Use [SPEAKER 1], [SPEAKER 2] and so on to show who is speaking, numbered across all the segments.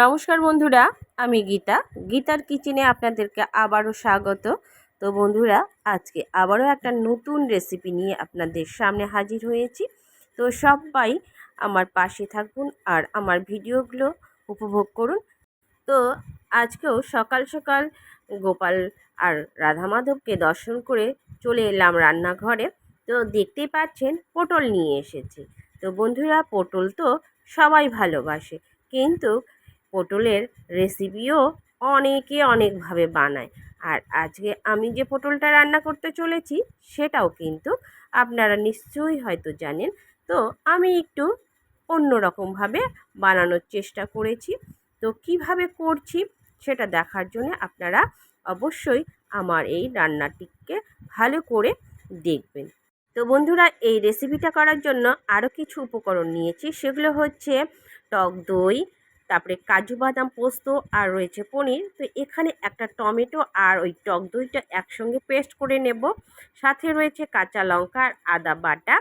[SPEAKER 1] নমস্কার বন্ধুরা, আমি গীতা। গীতার কিচেনে আপনাদেরকে আবারও স্বাগত। তো বন্ধুরা, আজকে আবারও একটা নতুন রেসিপি নিয়ে আপনাদের সামনে হাজির হয়েছি। তো সবাই আমার পাশে থাকুন আর আমার ভিডিওগুলো উপভোগ করুন। তো আজকেও সকাল সকাল গোপাল আর রাধা মাধবকে দর্শন করে চলে এলাম রান্নাঘরে। তো দেখতেই পাচ্ছেন, পটল নিয়ে এসেছি। তো বন্ধুরা, পটল তো সবাই ভালোবাসে। কিন্তু পটলের রেসিপিও অনেকে অনেকভাবে বানায়। আর আজকে আমি যে পটলটা রান্না করতে চলেছি, সেটাও কিন্তু আপনারা নিশ্চয়ই হয়তো জানেন। তো আমি একটু অন্য রকমভাবে বানানোর চেষ্টা করেছি। তো কীভাবে করছি সেটা দেখার জন্য আপনারা অবশ্যই আমার এই রান্নাটিকে ভালো করে দেখবেন। তো বন্ধুরা, এই রেসিপিটা করার জন্য আরও কিছু উপকরণ নিয়েছি। সেগুলো হচ্ছে টক দই তারপরে কাজু বাদাম পোস্ত আর রয়েছে পনির। তো এখানে একটা টমেটো আর ওই টক দইটা একসঙ্গে পেস্ট করে নেব। সাথে রয়েছে কাঁচা লঙ্কা আর আদা বাটা।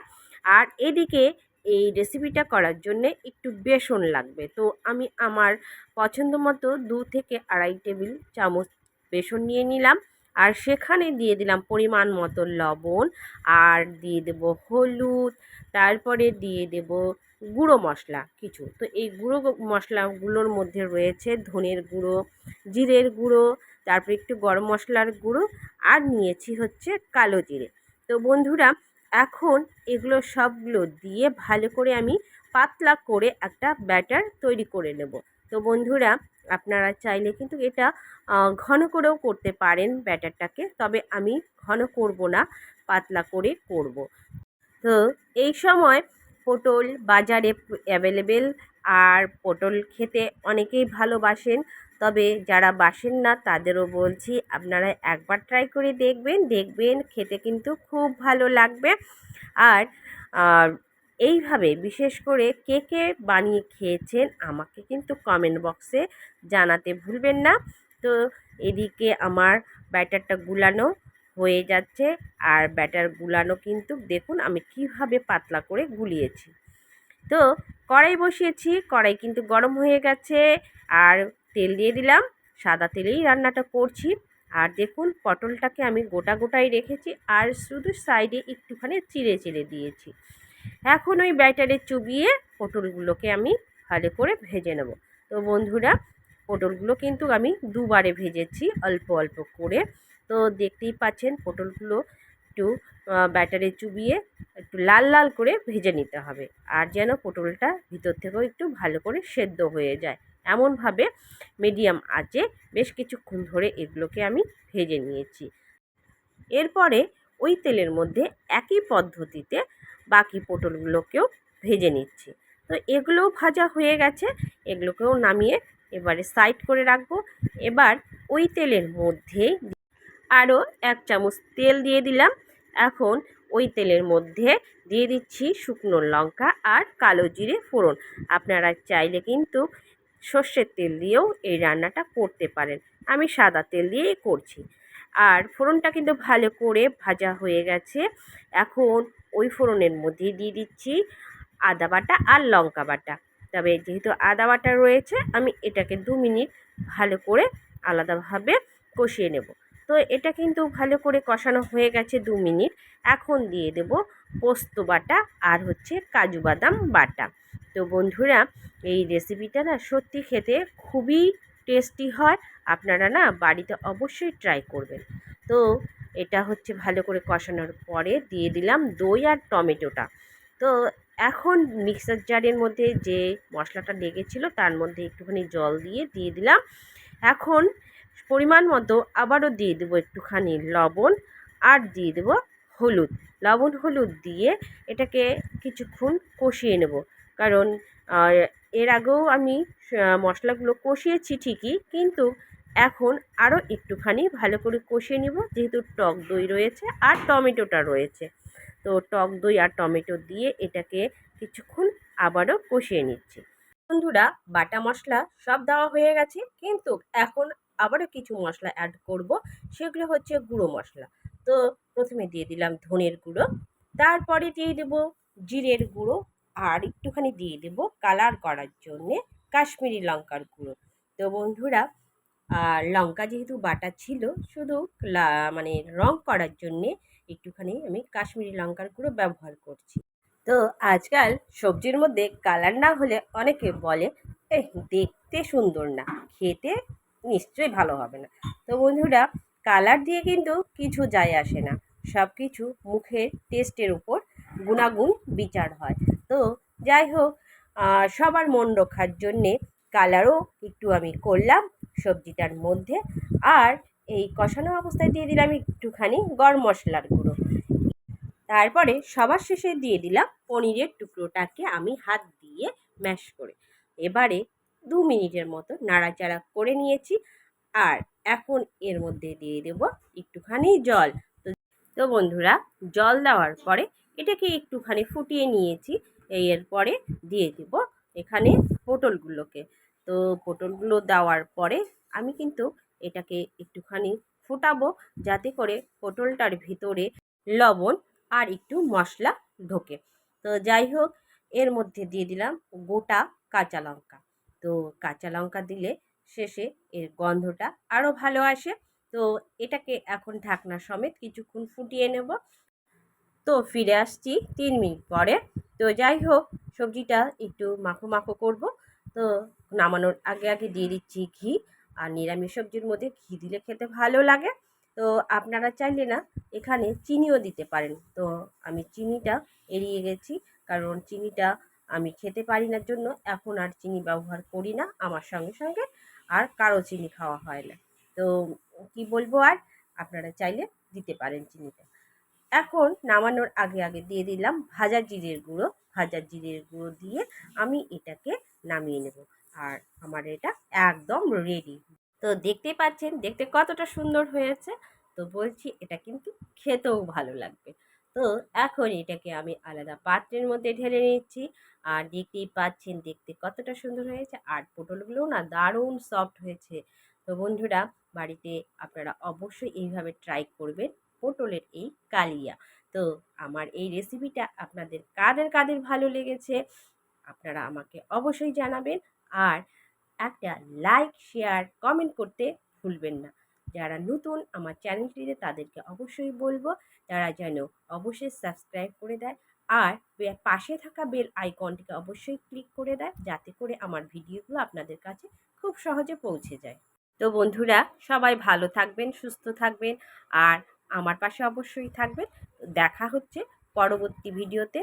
[SPEAKER 1] আর এদিকে এই রেসিপিটা করার জন্যে একটু বেসন লাগবে। তো আমি আমার পছন্দ মতো দু থেকে আড়াই টেবিল চামচ বেসন নিয়ে নিলাম। আর সেখানে দিয়ে দিলাম পরিমাণ মতো লবণ, আর দিয়ে দেব হলুদ, তারপরে দিয়ে দেব গুঁড়ো মশলা কিছু। তো এই গুঁড়ো মশলাগুলোর মধ্যে রয়েছে ধনের গুঁড়ো, জিরের গুঁড়ো, তারপর একটু গরম মশলার গুঁড়ো, আর নিয়েছি হচ্ছে কালো জিরে। তো বন্ধুরা, এখন এগুলো সবগুলো দিয়ে ভালো করে আমি পাতলা করে একটা ব্যাটার তৈরি করে নেব। তো বন্ধুরা আপনারা চাইলে কিন্তু এটা ঘন করেও করতে পারেন ব্যাটারটাকে। তবে আমি ঘন করব না, পাতলা করে করব। তো এই সময় পটল বাজারে অ্যাভেলেবেল আর পটল খেতে অনেকেই ভালোবাসেন। তবে যারা বাসেন না, তাদেরও বলছি আপনারা একবার ট্রাই করে দেখবেন দেখবেন খেতে কিন্তু খুব ভালো লাগবে। আর এইভাবে বিশেষ করে কে কে বানিয়ে খেয়েছেন আমাকে কিন্তু কমেন্ট বক্সে জানাতে ভুলবেন না। তো এদিকে আমার ব্যাটারটা গুলানো হয়ে যাচ্ছে আর ব্যাটার গুলানো কিন্তু দেখুন আমি কীভাবে পাতলা করে গুলিয়েছি। তো কড়াই বসিয়েছি, কড়াই কিন্তু গরম হয়ে গেছে আর তেল দিয়ে দিলাম, সাদা তেলেই রান্নাটা করছি। আর দেখুন পটলটাকে আমি গোটা গোটাই রেখেছি আর শুধু সাইডে একটুখানি চিড়ে চিড়ে দিয়েছি। এখন ওই ব্যাটারে চুবিয়ে পটলগুলোকে আমি ভালো করে ভেজে নেব। তো বন্ধুরা, পটলগুলো কিন্তু আমি দুবারে ভেজেছি অল্প অল্প করে। তো দেখতেই পাচ্ছেন, পটলগুলো একটু ব্যাটারে চুবিয়ে একটু লাল লাল করে ভেজে নিতে হবে। আর যেন পটলটা ভিতর থেকেও একটু ভালো করে সেদ্ধ হয়ে যায়। এমনভাবে মিডিয়াম আঁচে বেশ কিছুক্ষণ ধরে এগুলোকে আমি ভেজে নিয়েছি। এরপরে ওই তেলের মধ্যে একই পদ্ধতিতে বাকি পটলগুলোকেও ভেজে নিচ্ছি। তো এগুলোও ভাজা হয়ে গেছে, এগুলোকেও নামিয়ে এবারে সাইড করে রাখব। এবার ওই তেলের মধ্যে আরও এক চামচ তেল দিয়ে দিলাম। এখন ওই তেলের মধ্যে দিয়ে দিচ্ছি শুকনো লঙ্কা আর কালো জিরে ফোড়ন। আপনারা চাইলে কিন্তু সর্ষের তেল দিয়েও এই রান্নাটা করতে পারেন। আমি সাদা তেল দিয়েই করছি। আর ফোড়নটা কিন্তু ভালো করে ভাজা হয়ে গেছে। এখন ওই ফোড়নের মধ্যে দিয়ে দিচ্ছি আদা বাটা আর লঙ্কা বাটা। তবে যেহেতু আদা বাটা রয়েছে, আমি এটাকে দু মিনিট ভালো করে আলাদাভাবে কষিয়ে নেব। তো এটা কিন্তু ভালো করে কষানো হয়ে গেছে দু মিনিট। এখন দিয়ে দেব পোস্ত বাটা আর হচ্ছে কাজু বাদাম বাটা। তো বন্ধুরা, এই রেসিপিটা না সত্যি খেতে খুবই টেস্টি হয়। আপনারা না বাড়িতে অবশ্যই ট্রাই করবেন। তো এটা হচ্ছে ভালো করে কষানোর পরে দিয়ে দিলাম দই আর টমেটোটা। তো এখন মিক্সার জারের মধ্যে যে মশলাটা লেগেছিলো তার মধ্যে একটুখানি জল দিয়ে দিয়ে দিলাম। এখন পরিমাণ মতো আবারও দিয়ে দেবো একটুখানি লবণ আর দিয়ে দেবো হলুদ। লবণ হলুদ দিয়ে এটাকে কিছুক্ষণ কষিয়ে নেব। কারণ এর আগেও আমি মশলাগুলো কষিয়েছি ঠিকই, কিন্তু এখন আরও একটুখানি ভালো করে কষিয়ে নিব, যেহেতু টক দই রয়েছে আর টমেটোটা রয়েছে। তো টক দই আর টমেটো দিয়ে এটাকে কিছুক্ষণ আবারও কষিয়ে নিচ্ছি। বন্ধুরা, বাটা মশলা সব দেওয়া হয়ে গেছে, কিন্তু এখন আবারও কিছু মশলা অ্যাড করব, সেগুলো হচ্ছে গুঁড়ো মশলা। তো প্রথমে দিয়ে দিলাম ধনের গুঁড়ো, তারপরে দিয়ে দেব জিরের গুঁড়ো, আর একটুখানি দিয়ে দেব কালার করার জন্যে কাশ্মীরি লঙ্কার গুঁড়ো। তো বন্ধুরা আর লঙ্কা যেহেতু বাটা ছিল, শুধু মানে রং করার জন্যে একটুখানি আমি কাশ্মীরি লঙ্কার গুঁড়ো ব্যবহার করছি। তো আজকাল সবজির মধ্যে কালার না হলে অনেকে বলে এ দেখতে সুন্দর না, খেতে নিশ্চয়ই ভালো হবে না। তো বন্ধুরা, কালার দিয়ে কিন্তু কিছু যায় আসে না সব কিছু মুখের টেস্টের উপর গুণাগুণ বিচার হয়। তো যাই হোক সবার মন রক্ষার জন্যে কালারও একটু আমি করলাম সবজিটার মধ্যে আর এই কষানো অবস্থায় দিয়ে দিলাম একটুখানি গরম মশলার গুঁড়ো। তারপরে সবার শেষে দিয়ে দিলাম পনিরের টুকরোটাকে আমি হাত দিয়ে ম্যাশ করে। এবারে দু মিনিটের মতো নাড়াচাড়া করে নিয়েছি আর এখন এর মধ্যে দিয়ে দেব একটুখানি জল। তো বন্ধুরা, জল দেওয়ার পরে এটাকে একটুখানি ফুটিয়ে নিয়েছি। এরপরে দিয়ে দেব এখানে পটলগুলোকে। তো পটলগুলো দেওয়ার পরে আমি কিন্তু এটাকে একটুখানি ফুটাবো যাতে করে পটলটার ভিতরে লবণ আর একটু মশলা ঢোকে। তো যাই হোক, এর মধ্যে দিয়ে দিলাম গোটা কাঁচা লঙ্কা। তো কাঁচা লঙ্কা দিলে শেষে এর গন্ধটা আরও ভালো আসে। তো এটাকে এখন ঢাকনা সমেত কিছুক্ষণ ফুটিয়ে নেব। তো ফিরে আসছি তিন মিনিট পরে। তো যাই হোক, সবজিটা একটু মাখো মাখো করব। তো নামানোর আগে আগে দিয়ে দিচ্ছি ঘি আর নিরামিষ সবজির মধ্যে ঘি দিলে খেতে ভালো লাগে। তো আপনারা চাইলে না এখানে চিনিও দিতে পারেন। তো আমি চিনিটা এড়িয়ে গেছি, কারণ চিনিটা আমি খেতে পারি না জন্য এখন আর চিনি ব্যবহার করি না আমার সঙ্গে সঙ্গে, আর কারও চিনি খাওয়া হয় না। তো কি বলব আর? আপনারা চাইলে দিতে পারেন চিনিটা। এখন নামানোর আগে আগে দিয়ে দিলাম ভাজা জিরের গুঁড়ো। ভাজা জিরের গুঁড়ো দিয়ে আমি এটাকে নামিয়ে নেব। আর আমার এটা একদম রেডি তো দেখতেই পাচ্ছেন, দেখতে কতটা সুন্দর হয়েছে। তো বলছি, এটা কিন্তু খেতেও ভালো লাগবে। তো এখন এটাকে আমি আলাদা পাত্রের মধ্যে ঢেলে নিচ্ছি। আর দেখতেই পাচ্ছেন, দেখতে কতটা সুন্দর হয়েছে। আর পটলগুলোও না দারুণ সফট হয়েছে। তো বন্ধুরা, বাড়িতে আপনারা অবশ্যই এইভাবে ট্রাই করবেন পটলের এই কালিয়া। তো আমার এই রেসিপিটা আপনাদের কাদের কাদের ভালো লেগেছে? আপনারা আমাকে অবশ্যই জানাবেন আর একটা লাইক শেয়ার কমেন্ট করতে ভুলবেন না। যারা নতুন আমার চ্যানেলটিতে তাদেরকে অবশ্যই বলব, তারা যেন অবশ্যই সাবস্ক্রাইব করে দেয় আর পাশে থাকা বেল আইকনটিকে অবশ্যই ক্লিক করে দেয়, যাতে করে আমার ভিডিওগুলো আপনাদের কাছে খুব সহজে পৌঁছে যায়। তো বন্ধুরা, সবাই ভালো থাকবেন, সুস্থ থাকবেন আর আমার পাশে অবশ্যই থাকবেন। দেখা হচ্ছে পরবর্তী ভিডিওতে